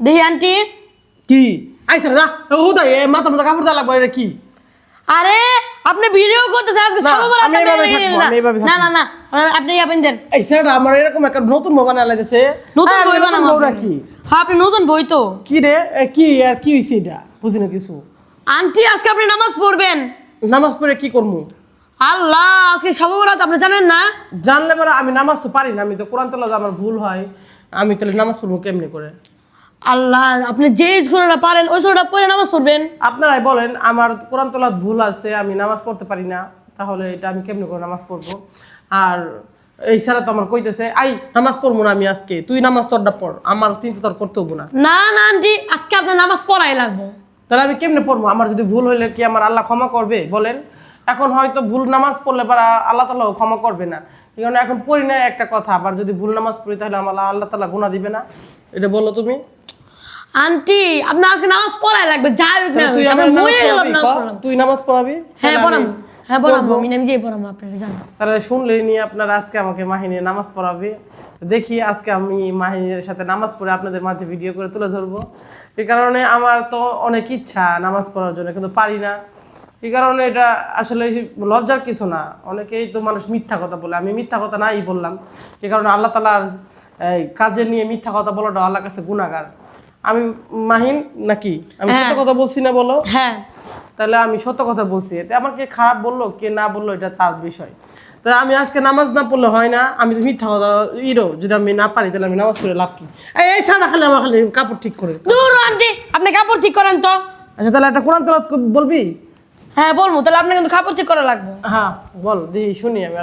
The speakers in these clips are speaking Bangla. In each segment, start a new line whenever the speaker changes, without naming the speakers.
দেখি আন্টি।
কি? আইসা যা। ও এ মাথা মাথা কাপড় লাগবে এটা কি?
আরে আপনি ভিডিও করতেছেন আজকে
না,
সর্ববার
আমি এইভাবে থাকব, আমি এইভাবে
না না না আপনি ইয়াবেন দেন।
এই ছেলেটা আমার এরকম একটা নতুন বউ বানা লাগেছে
নতুন বই বানাবো হ্যাঁ আপনি নতুন বই তো।
কি রে? কি আর কি হয়েছে এটা? বুঝি না কিছু।
আন্টি আজকে আপনি নামাজ পড়বেন।
নামাজ পড়ে কি করব
আল্লাহ আজকে সর্বরাত আপনি জানেন না?
জানলে পরে আমি নামাজ তো পারি না আমি তো কোরআন তোলা আমার ভুল হয়। আমি তাহলে নামাজ পড়ব কেমনি করে?
আল্লাহ আপনি যে সুরাটা পারেন ওই সুরাটা পড়ে নামাজ পড়বেন।
আপনারাই বলেন আমার কোরআন তোলার ভুল আছে আমি নামাজ পড়তে পারি না তাহলে এটা আমি কেমনি করে নামাজ পড়ব? আর এই ছাড়া তো আমার কইতেছে আই নামাজ পড়ব না আমি আজকে তুই নামাজ তোরটা পড় আমার চিন্তা তোর করতে হব না।
না না আন্টি আজকে আপনার নামাজ পড়াই লাগবো।
তাহলে আমি কেমনে পড়ব? আমার যদি ভুল হইলে কি আমার আল্লাহ ক্ষমা করবে? বলেন এখন হয়তো ভুল নামাজ পড়লে পারা আল্লাহ তালাও ক্ষমা করবে না। কারণে এখন পড়ি না একটা কথা আবার যদি ভুল নামাজ পড়ি তাহলে আমার আল্লাহ তালা গুণা দিবে না? এটা বলো তুমি।
আন্টি আপনার আজকে নামাজ পড়াই লাগবে যাই হোক না
তুই
আমি মরে গেলাম নামাজ পড়লাম।
তুই নামাজ পড়াবি?
হ্যাঁ পড়াবো। হ্যাঁ পড়াবো আমি নিজেই পড়াবো আপনারা জানো।
তাহলে শুনলে নিয়ে আপনারা আজকে আমাকে মাহিনীর নামাজ পড়াবে। দেখি আজকে আমি মাহিনীর সাথে নামাজ পড়ে আপনাদের মাঝে ভিডিও করে তুলে ধরবো। এই কারণে আমার তো অনেক ইচ্ছা নামাজ পড়ার জন্য কিন্তু পারি না। এই কারণে এটা আসলে লজ্জার কিছু না। অনেকেই তো মানুষ মিথ্যা কথা বলে আমি মিথ্যা কথা নাই বললাম। এই কারণে আল্লাহ তালার কাজে নিয়ে মিথ্যা কথা বলাটা আল্লাহর কাছে গুণাগার আমি মাহিন নাকি? আমি সত্য কথা বলছি না বলো?
হ্যাঁ।
তাহলে আমি সত্য কথা বলছি। এতে আমার কে খারাপ বলল কে না বলল এটা তার বিষয়। তাহলে আমি আজকে নামাজ না পড়লে হয় না আমি তো মিথ্যা কথা ইরো যদি আমি না পারি তাহলে আমি নামাজ পড়ে লাভ কি? এই ছাড়া খালি আমার খালি কাপড় ঠিক করে।
দূর আন্টি আপনি কাপড় ঠিক করেন তো।
আচ্ছা তাহলে একটা কোরআন তেলাওয়াত বলবি?
হ্যাঁ বলব তাহলে আপনার কিন্তু কাপড় ঠিক করা লাগবে।
হ্যাঁ বল দেখি শুনি আমি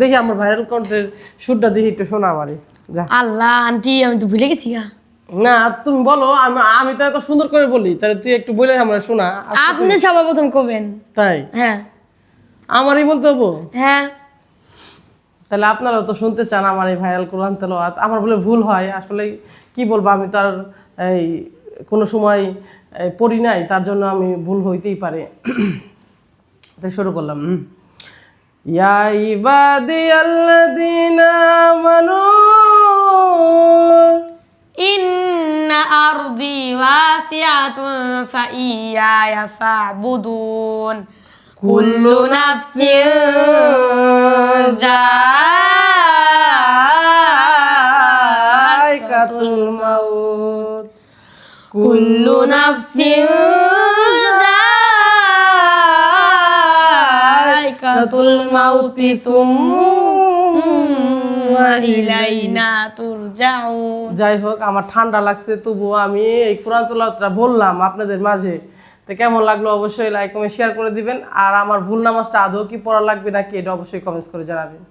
দেখি আমার ভাইরাল কন্টেন্টের সুরটা দেখি একটু শোনা আমারই যা।
আল্লাহ আন্টি আমি তো ভুলে গেছি গা।
না তুমি বলো আমি আমি তো এত সুন্দর করে বলি তাহলে তুই একটু বলে আমার শোনা।
আপনি সবার প্রথম কবেন?
তাই?
হ্যাঁ।
আমারই বলতে হব?
হ্যাঁ।
তাহলে আপনারাও তো শুনতে চান আমার এই ভাইরাল কোরআন তেলাওয়াত। আমার বলে ভুল হয় আসলে কি বলব আমি তার এই কোনো সময় পড়ি নাই তার জন্য আমি ভুল হইতেই পারে। তাই শুরু করলাম। ইয়া ইবাদি আল্লাযীনা আমানু
إن أرضي واسعة فإياي فاعبدون. كل نفس ذائقة
الموت.
كل نفس ذائقة الموت. ثم
যাই হোক আমার ঠান্ডা লাগছে, তবুও আমি এই কোরআন তেলাওয়াতটা বললাম আপনাদের মাঝে। তো কেমন লাগল অবশ্যই লাইক কমেন্ট শেয়ার করে দিবেন। আর আমার ভুল নামাজটা আদৌ কি পড়া লাগবে নাকি, এটা অবশ্যই কমেন্টস করে জানাবেন।